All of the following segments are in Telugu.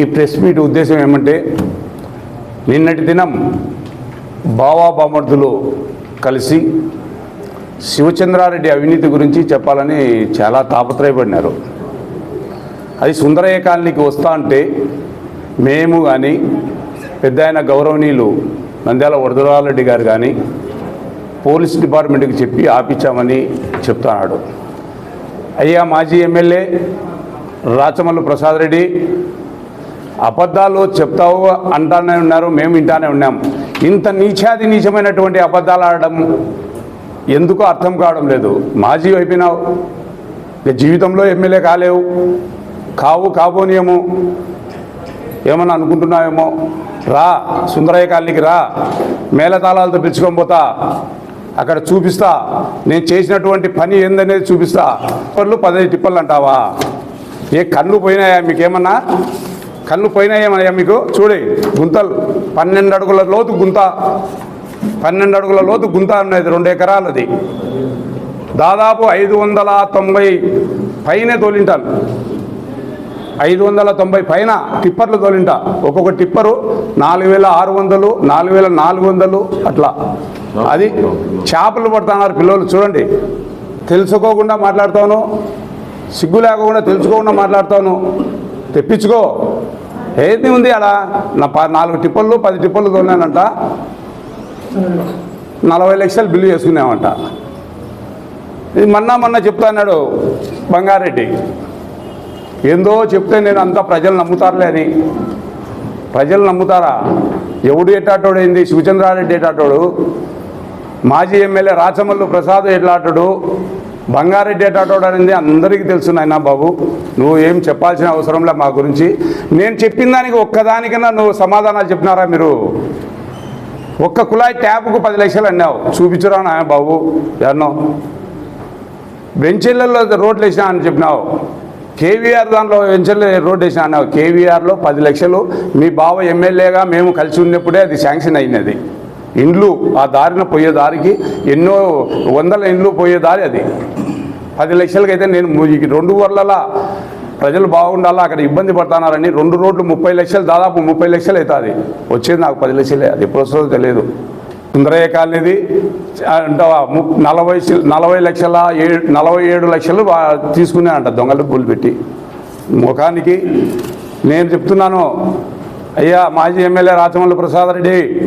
ఈ ప్రెస్ మీట్ ఉద్దేశం ఏమంటే నిన్నటి దినం బావా బామర్దులు కలిసి శివచంద్రారెడ్డి అవినీతి గురించి చెప్పాలని చాలా తాపత్రయపడినారు. అది సుందరయ్య కాలనీకి వస్తా అంటే మేము కానీ పెద్ద ఆయన గౌరవనీయులు నంద్యాల వరదరాలరెడ్డి గారు కానీ పోలీస్ డిపార్ట్మెంట్కి చెప్పి ఆపించామని చెప్తున్నాడు. అయ్యా మాజీ ఎమ్మెల్యే రాచమల్లు ప్రసాద్ రెడ్డి అబద్ధాలు చెప్తావు అంటానే ఉన్నారు మేము వింటానే ఉన్నాం. ఇంత నీచాది నీచమైనటువంటి అబద్ధాలు ఆడడం ఎందుకో అర్థం కావడం లేదు. మాజీ అయిపోయినావు ఇక జీవితంలో ఎమ్మెల్యే కాలేవు. కావు కాబోనేమో ఏమన్నా అనుకుంటున్నావేమో? రా సుందరయ్య కాలనీకి రా. మేళతాళాలతో పిలుచుకొని పోతా. అక్కడ చూపిస్తా. నేను చేసినటువంటి పని ఏందనేది చూపిస్తా. టిప్పర్లు పదహైదు టిప్పర్లు అంటావా? ఏ కళ్ళు పోయినాయా మీకేమన్నా? కళ్ళు పోయినాయేమయ్యా మీకు? చూడి గుంతలు. పన్నెండు అడుగుల లోతు గుంత. పన్నెండు అడుగుల లోతు గుంత ఉన్నది రెండు ఎకరాలది. దాదాపు ఐదు వందల తొంభై పైన తోలింటాను. ఐదు వందల తొంభై పైన టిప్పర్లు తోలింట. ఒక్కొక్క టిప్పరు నాలుగు వేల ఆరు వందలు నాలుగు వేల నాలుగు వందలు అట్లా. అది చేపలు పడుతున్నారు పిల్లలు చూడండి. తెలుసుకోకుండా మాట్లాడతాను. సిగ్గు లేకుండా తెలుసుకోకుండా మాట్లాడతాను. తెప్పించుకో. ఏది ఉంది అలా నా ప నాలుగు టిప్పళ్ళు పది టిప్పళ్ళు తోలినానంట. నలభై లక్షలు బిల్లు చేసుకున్నామంట. ఇది మన్నా మొన్న చెప్తా అన్నాడు బంగారెడ్డి. ఏందో చెప్తే నేను అంతా ప్రజలు నమ్ముతారులే అని. ప్రజలు నమ్ముతారా? ఎవడు ఎట్టాటోడు ఏంది? శివచంద్రారెడ్డి ఎట్టాటోడు మాజీ ఎమ్మెల్యే రాచమల్లు ప్రసాద్ ఎట్లాటోడు? బంగారెడ్డి ఎట్టాటోడు అనేది అందరికీ తెలుసు నాయనా బాబు. నువ్వు ఏం చెప్పాల్సిన అవసరం లే మా గురించి. నేను చెప్పిన దానికి ఒక్కదానికన్నా నువ్వు సమాధానాలు చెప్పినారా మీరు? ఒక్క కుళాయి ట్యాప్కు పది లక్షలు అన్నావు. చూపించురా నాయన బాబు. ఎన్నో బెంచీలలో రోడ్లు వేసినా అని చెప్పినావు. కేవీఆర్ దాంట్లో వెంచర్లు రోడ్లు వేసినా అన్నావు. కేవీఆర్లో పది లక్షలు. మీ బావ ఎమ్మెల్యేగా మేము కలిసి ఉన్నప్పుడే అది శాంక్షన్ అయినది. ఇండ్లు ఆ దారిన పోయే దారికి ఎన్నో వందల ఇండ్లు పోయే దారి అది. పది లక్షలకైతే నేను ఈ రెండు ఊర్లలో ప్రజలు బాగుండాలా అక్కడ ఇబ్బంది పడుతున్నారని రెండు రోడ్లు ముప్పై లక్షలు దాదాపు ముప్పై లక్షలు అవుతుంది. వచ్చేది నాకు పది లక్షలే అది ఎప్పుడు వస్తుందో తెలియదు. సుందరయ్య కాలనీది అంటావా ము- నలభై నలభై లక్షల ఏడు నలభై ఏడు లక్షలు తీసుకునే అంట దొంగ పూలు పెట్టి. ముఖానికి నేను చెప్తున్నాను అయ్యా మాజీ ఎమ్మెల్యే రాచమల్లి ప్రసాద్ రెడ్డి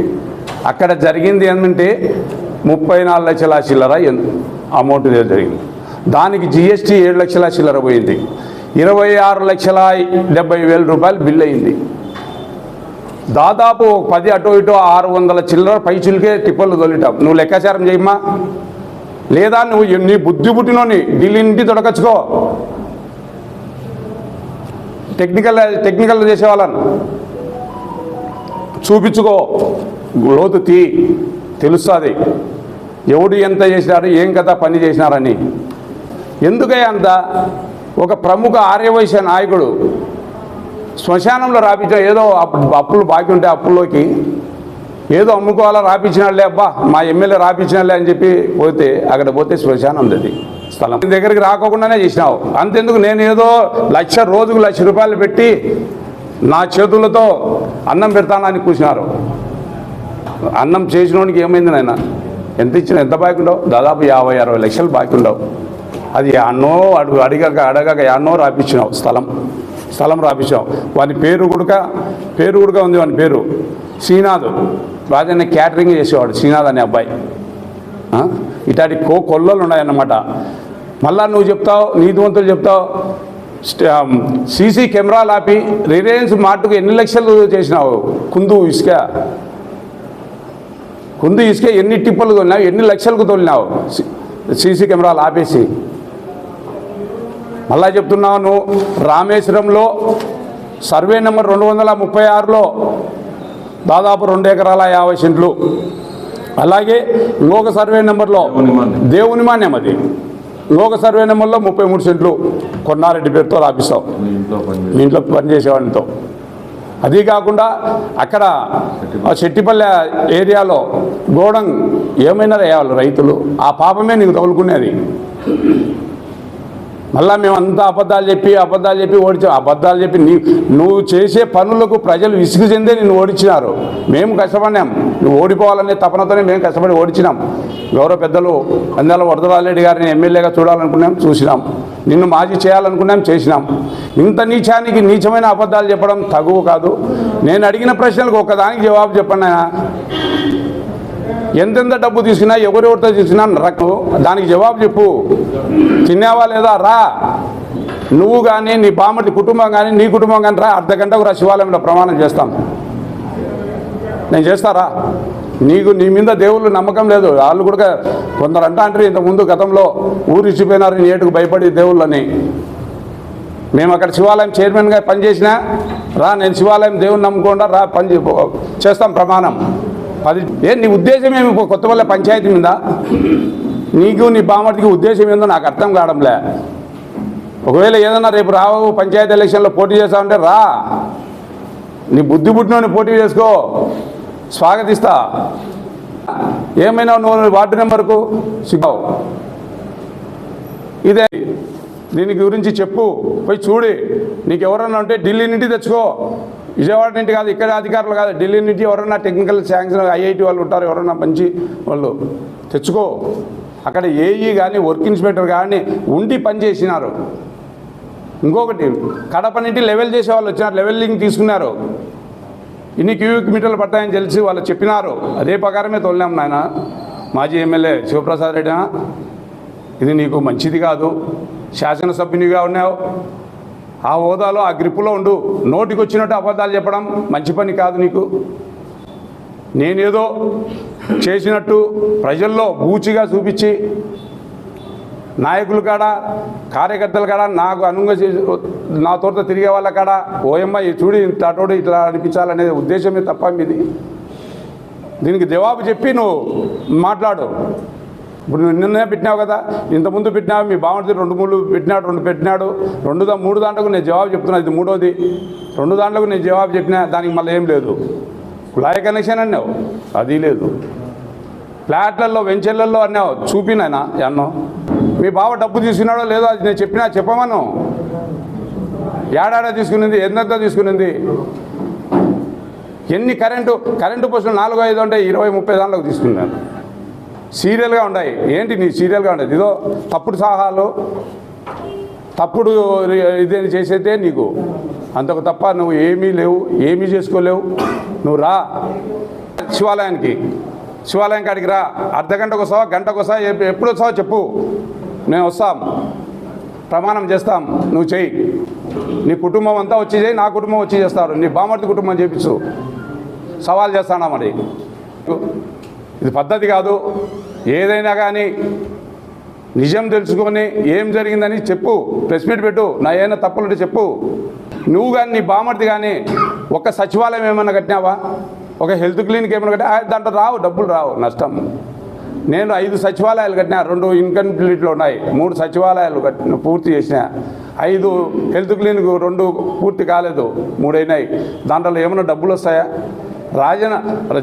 అక్కడ జరిగింది ఏంటంటే ముప్పై నాలుగు లక్షల చిల్లర అమౌంట్ జరిగింది. దానికి జిఎస్టీ ఏడు లక్షల చిల్లర పోయింది. ఇరవై ఆరు లక్షల డెబ్బై వేల రూపాయలు బిల్ అయింది. దాదాపు పది అటో ఇటో ఆరు వందల చిల్లర పై చిలికే టిప్పర్లు తొలిటావు నువ్వు లెక్కాచారం చేయమ్మా. లేదా నువ్వు నీ బుద్ధి పుట్టినోని ఢిల్లీ నుండి తొడకచ్చుకో. Technical technical చేసేవాళ్ళను. చూపించుకో. లోతు తీ తెలుస్తుంది. ఎవడు ఎంత చేసినారు ఏం కథ పని చేసినారని. ఎందుకై అంత? ఒక ప్రముఖ ఆర్యవైశ్య నాయకుడు శ్మశానంలో రాపించిన ఏదో అప్పులు బాకీ ఉంటే అప్పుల్లోకి ఏదో అమ్ముకోవాలా రాపించినాడులే అబ్బా మా ఎమ్మెల్యే రాపించినాడులే అని చెప్పి పోతే అక్కడ పోతే శ్మశానం ఉంది అది స్థలం దగ్గరికి రాకోకుండానే చేసినావు. అంతెందుకు నేను ఏదో లక్ష రోజుకు లక్ష రూపాయలు పెట్టి నా చేతులతో అన్నం పెడతానని కూర్చున్నారు అన్నం చేసినోడికి ఏమైంది నాయన? ఎంత ఇచ్చిన ఎంత బాకీ ఉండవు? దాదాపు యాభై అరవై లక్షలు బాకీ ఉండవు. అది అన్నో అడుగు అడిగాక అడగాక ఎన్నో రాపించినావు స్థలం. స్థలం రాపించావు వాని పేరు గుడక పేరు గుడక ఉంది వాని పేరు? శ్రీనాథ్. రాజన్న క్యాటరింగ్ చేసేవాడు శ్రీనాథ్ అనే అబ్బాయి. ఇటాటి కో కొల్లలు ఉన్నాయన్నమాట. మళ్ళా నువ్వు చెప్తావు నీతివంతులు చెప్తావు. సీసీ కెమెరాలు ఆపి రిలయన్స్ మార్టుకు ఎన్ని లక్షలు చేసినావు? కుందు ఇసుక. కుందు ఇసుక ఎన్ని టిప్పలు తోలినావు ఎన్ని లక్షలకు తోలినావు? సీసీ కెమెరాలు ఆపేసి. మళ్ళా చెప్తున్నావు నువ్వు రామేశ్వరంలో సర్వే నెంబర్ రెండు వందల ముప్పై ఆరులో దాదాపు రెండు ఎకరాల యాభై సెంట్లు. అలాగే ఇంకొక సర్వే నెంబర్లో దేవుని మాన్యం. అది. ఇంకొక సర్వే నెంబర్లో ముప్పై మూడు సెంట్లు. కొన్నారెడ్డి పేరుతో రాపిస్తావు. మీ ఇంట్లో పనిచేసేవాడితో అదీ కాకుండా అక్కడ చెట్టిపల్లె ఏరియాలో గోడం ఏమైనా వేయాలి రైతులు ఆ పాపమే నీకు తగులుకునేది. మళ్ళా మేము అంతా అబద్ధాలు చెప్పి అబద్ధాలు చెప్పి ఓడించాం. అబద్ధాలు చెప్పి నీ నువ్వు చేసే పనులకు ప్రజలు విసుగు చెందే నిన్ను ఓడించినారు. మేము కష్టపడినాం. నువ్వు ఓడిపోవాలనే తపనతోనే మేము కష్టపడి ఓడిచినాం. గౌరవ పెద్దలు అందాల వరదరారెడ్డి గారిని ఎమ్మెల్యేగా చూడాలనుకున్నాం చూసినాం. నిన్ను మాజీ చేయాలనుకున్నాం చేసినాం. ఇంత నీచానికి నీచమైన అబద్ధాలు చెప్పడం తగువ కాదు. నేను అడిగిన ప్రశ్నలకు ఒక్కదానికి జవాబు చెప్పండి ఎంతెంత డబ్బు తీసుకున్నా ఎవరెవరితో తీసుకున్నా రకం దానికి జవాబు చెప్పు. తిన్నావా లేదా? రా. నువ్వు కానీ నీ బామ్మటి కుటుంబం కానీ నీ కుటుంబం కానీ రా. అర్ధ గంటకు రా శివాలయంలో ప్రమాణం చేస్తాం. నేను చేస్తారా? నీకు నీ మీద దేవుళ్ళు నమ్మకం లేదు. వాళ్ళు కూడా కొందరు అంటా అంటారు ఇంతకుముందు గతంలో ఊరు ఇచ్చిపోయినారు ఏటుకు భయపడి దేవుళ్ళని. మేము అక్కడ శివాలయం చైర్మన్గా పనిచేసినా రా నేను శివాలయం దేవుని నమ్ముకుండా రా పని చేస్తాం ప్రమాణం. పది ఏ నీ ఉద్దేశం ఏమి? ఇప్పుడు కొత్తపల్లి పంచాయతీ మీద. నీకు నీ బామర్దికి ఉద్దేశం ఏందో నాకు అర్థం కావడంలే. ఒకవేళ ఏదన్నా రేపు రావు పంచాయతీ ఎలక్షన్లో పోటీ చేస్తావంటే రా. నీ బుద్ధి పుట్టినోని పోటీ చేసుకో. స్వాగతిస్తా. ఏమైనా నువ్వు వార్డు నెంబర్కు సిగ్గావు ఇదే దీని గురించి చెప్పు. పోయి చూడి. నీకు ఎవరన్నా ఉంటే ఢిల్లీ నుండి తెచ్చుకో. విజయవాడ నుండి కాదు ఇక్కడ అధికారులు కాదు ఢిల్లీ నుంచి ఎవరన్నా టెక్నికల్ శాంక్షన్ ఐఐటి వాళ్ళు ఉంటారు ఎవరన్నా మంచి వాళ్ళు తెచ్చుకో. అక్కడ ఏఈ కానీ వర్క్ ఇన్స్పెక్టర్ కానీ ఉండి పనిచేసినారు ఇంకొకటి కడప నుండి లెవెల్ చేసే వాళ్ళు వచ్చినారు లెవెలింగ్ తీసుకున్నారు. ఇన్ని క్యూబిక్ మీటర్లు పడతాయని తెలిసి వాళ్ళు చెప్పినారు. అదే ప్రకారమే తోలినాం నాయన. మాజీ ఎమ్మెల్యే శివప్రసాద్ రెడ్డి ఇది నీకు మంచిది కాదు. శాసనసభ్యునిగా ఉన్నావు. ఆ హోదాలో ఆ గ్రిప్పులో ఉండు. నోటికి వచ్చినట్టు అబద్ధాలు చెప్పడం మంచి పని కాదు నీకు. నేనేదో చేసినట్టు ప్రజల్లో బూచిగా చూపించి నాయకులు కాడ కార్యకర్తలు కాడ నాకు అనుంగ చేసి నా తోట తిరిగే వాళ్ళ కాడ ఓయమ్మ ఈ చూడి ఇంత అటోడు ఇట్లా అనిపించాలనే ఉద్దేశమే తప్ప మీది. దీనికి జవాబు చెప్పి నువ్వు మాట్లాడు. ఇప్పుడు నువ్వు నిన్నే పెట్టినావు కదా ఇంతకుముందు పెట్టినావు మీ బాగుంటుంది రెండు మూడు పెట్టినాడు రెండు పెట్టినాడు రెండు మూడు దాంట్లకు నేను జవాబు చెప్తున్నా ఇది మూడోది. రెండు దాంట్లకు నేను జవాబు చెప్పినా దానికి మళ్ళీ ఏం లేదు. కుళాయి కనెక్షన్ అన్నావు అది లేదు. ఫ్లాట్లలో వెంచర్లలో అన్నావు చూపినానా అన్నో? మీ బావ డబ్బు తీసుకున్నాడో లేదో అది నేను చెప్పినా చెప్పమను. ఏడాడ తీసుకునింది ఎంత తీసుకునింది? ఎన్ని కరెంటు కరెంటు పోస్టులు నాలుగు ఐదు అంటే ఇరవై ముప్పై దాంట్లోకి తీసుకున్నాను. సీరియల్గా ఉన్నాయి ఏంటి నీ సీరియల్గా ఉండేది? ఇదో తప్పుడు సహాలు తప్పుడు ఇదేం చేసేదే నీకు. అంతకు తప్ప నువ్వు ఏమీ లేవు ఏమీ చేసుకోలేవు. నువ్వు రా. శివాలయానికి. శివాలయం కాడికి రా. అర్ధ గంటకు వస్తావా? గంటకు వస్తావా? ఎప్పుడు వస్తావో చెప్పు. మేము వస్తాం. ప్రమాణం చేస్తాం. నువ్వు చెయ్యి. నీ కుటుంబం అంతా వచ్చి చేయి నా కుటుంబం వచ్చి చేస్తారు. నీ బామర్తి కుటుంబం చేపించు సవాల్ చేస్తానా మరి? ఇది పద్ధతి కాదు. ఏదైనా కానీ నిజం తెలుసుకొని ఏం జరిగిందని చెప్పు. ప్రెస్ మీట్ పెట్టు. నా ఏమైనా తప్పులుంటే చెప్పు. నువ్వు కానీ నీ బామర్ది కానీ ఒక సచివాలయం ఏమైనా కట్టినావా? ఒక హెల్త్ క్లినిక్ ఏమైనా కట్టినా? దాంట్లో రావు డబ్బులు రావు నష్టం. నేను ఐదు సచివాలయాలు కట్టినా రెండు ఇన్కంప్లీట్లు ఉన్నాయి. మూడు సచివాలయాలు కట్టిన పూర్తి చేసిన. ఐదు హెల్త్ క్లినిక్ రెండు పూర్తి కాలేదు మూడైనాయి. దాంట్లో ఏమైనా డబ్బులు వస్తాయా? రాజన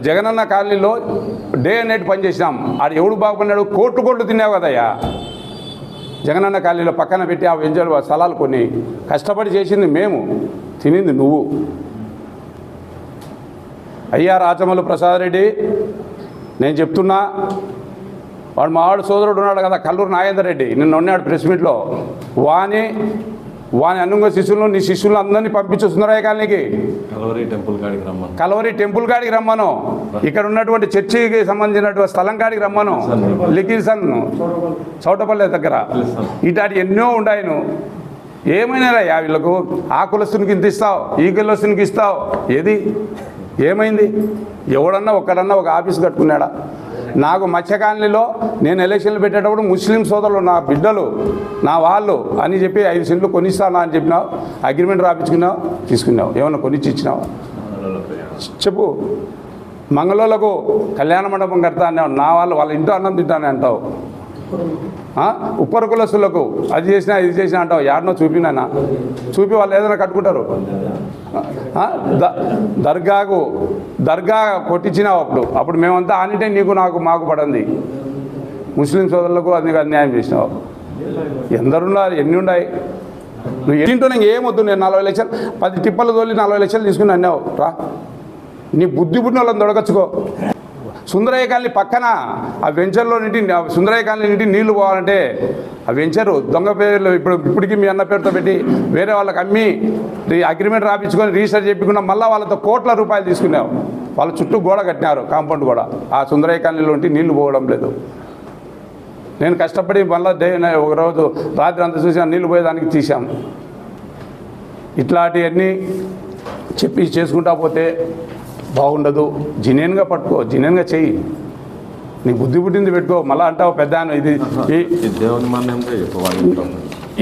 జగనన్న కాలనీలో డే అండ్ నైట్ పనిచేసినాం ఆడు ఎవడు బాగుపడినాడు? కోట్లు కోట్లు తిన్నావు కదయ్యా. జగనన్న కాలనీలో పక్కన పెట్టి ఆ వెంచర్ స్థలాలు కొన్ని కష్టపడి చేసింది మేము తినింది నువ్వు. అయ్యా రాచమల్లు ప్రసాద్ రెడ్డి నేను చెప్తున్నా వాడు మావాడు సోదరుడు ఉన్నాడు కదా కల్లూరు నాగేందర్ రెడ్డి నిన్న ఉన్నాడు ప్రెస్ మీట్లో. వాని వాని అనుంగ శిష్యులను నీ శిష్యులను అందరినీ పంపించు సుందరయ్య కాలనీకి? కలవరి టెంపుల్ కాడికి రమ్మని. కలవరి టెంపుల్ కాడికి రమ్మను. ఇక్కడ ఉన్నటువంటి చర్చికి సంబంధించినటువంటి స్థలం కాడికి రమ్మను. లికిసన్ చౌటపల్లె దగ్గర. ఇటాటి ఎన్నో ఉండాయను ఏమైనా యా వీళ్ళకు? ఆ కులస్తునికి ఇంత ఇస్తావు ఈ కులస్తునికి ఇస్తావు. ఏది? ఏమైంది? ఎవడన్నా ఒక్కడన్నా ఒక ఆఫీస్ కట్టుకున్నాడా? నాకు మత్స్యకాలనీలో నేను ఎలక్షన్లు పెట్టేటప్పుడు ముస్లిం సోదరులు నా బిడ్డలు నా వాళ్ళు అని చెప్పి ఐదు సెంట్లు కొనిస్తానా అని చెప్పినావు అగ్రిమెంట్ రాపించుకున్నావు తీసుకున్నావు. ఏమన్నా కొనిచ్చి ఇచ్చినావు? చెప్పు. మంగళూరులకు కళ్యాణ మండపం కడతా అన్నావు నా వాళ్ళు వాళ్ళ ఇంట్లో అన్నం తింటానే అంటావు. ఆ? ఉప్పర కులస్తులకు అది చేసినా ఇది చేసినా అంటావు. యాడనో చూపినానా చూపి వాళ్ళు ఏదైనా కట్టుకుంటారు. దర్గాకు దర్గా కొట్టించినావు అప్పుడు. అప్పుడు మేమంతా ఆనిటే నీకు నాకు మాకు పడింది. ముస్లిం సోదరులకు అది అన్యాయం చేసినావు. ఎందరున్నారు ఎన్ని ఉన్నాయి? నువ్వు ఎన్నింటో నీకు ఏమొద్దు నేను నలభై లక్షలు పది టిప్పలు తోలి నలభై లక్షలు తీసుకుని అన్నావు. రా. నీ బుద్ధి పుట్టిన వాళ్ళని దొడగచ్చుకో సుందరయ్య కాలనీ పక్కన ఆ వెంచర్లో నుండి సుందరయ్య కాలనీ నుండి నీళ్ళు పోవాలంటే ఆ వెంచరు దొంగ పేర్లు ఇప్పుడు ఇప్పటికీ మీ అన్న పేరుతో పెట్టి వేరే వాళ్ళకి అమ్మి అగ్రిమెంట్ రాపించుకొని రిజిస్టర్ చెప్పుకున్నా మళ్ళీ వాళ్ళతో కోట్ల రూపాయలు తీసుకున్నావు. వాళ్ళ చుట్టూ గోడ కట్టినారు కాంపౌండ్ గోడ. ఆ సుందరయ్య కాలనీలో ఉంటే నీళ్ళు పోవడం లేదు. నేను కష్టపడి మళ్ళీ డే ఒకరోజు రాత్రి అంత చూసి ఆ నీళ్ళు పోయేదానికి తీసాం ఇట్లాంటివన్నీ చెప్పి చేసుకుంటా పోతే బాగుండదు. జినేన్గా పట్టుకో జినేన్గా చెయ్యి. నీ బుద్ధి పుట్టింది పెట్టుకో మళ్ళీ అంటావు పెద్ద ఇది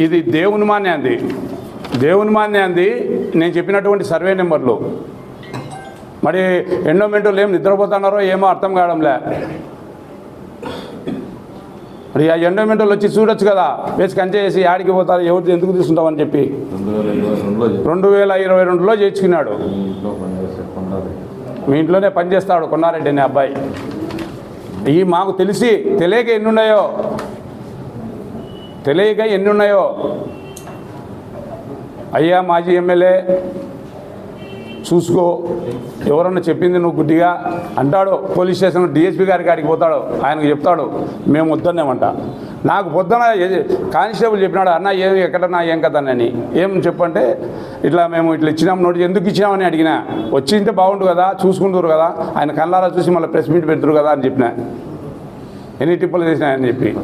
ఇది దేవుని మాన్యాంది దేవుని మాన్యాంది నేను చెప్పినటువంటి సర్వే నెంబర్లు. మరి ఎండోమెంటోలు ఏం నిద్రపోతున్నారో ఏమో అర్థం కావడంలే. మరి ఆ ఎండోమెంటోలు వచ్చి చూడొచ్చు కదా వేసి కంచె చేసి ఆడికి పోతారు ఎవరు ఎందుకు తీసుకుంటామని చెప్పి. రెండు వేల ఇరవై రెండులో చెప్పి రెండు వేల ఇరవై రెండులో చేర్చుకున్నాడు మీ ఇంట్లోనే పనిచేస్తాడు కొన్నారెడ్డి అనే అబ్బాయి. ఈ మాకు తెలిసి తెలియక ఎన్ని ఉన్నాయో తెలియక ఎన్ని ఉన్నాయో అయ్యా మాజీ ఎమ్మెల్యే చూసుకో. ఎవరన్నా చెప్పింది నువ్వు గుడ్డిగా? అంటాడు. పోలీస్ స్టేషన్ డిఎస్పీ గారి కాడికి పోతాడు. ఆయనకు చెప్తాడు. మేము వద్దన్నామంట. నాకు పొద్దున కానిస్టేబుల్ చెప్పినాడు అన్న ఏం ఎక్కడన్నా ఏం కదనని ఏం చెప్పంటే ఇట్లా మేము ఇట్లా ఇచ్చినాం నోటి ఎందుకు ఇచ్చినామని అడిగినా. వచ్చింటే బాగుండు కదా చూసుకుంటారు కదా. ఆయన కళ్ళారా చూసి మళ్ళీ ప్రెస్ మీట్ పెడతారు కదా అని చెప్పిన. ఎన్ని టిప్పులు చేసినా అని చెప్పి.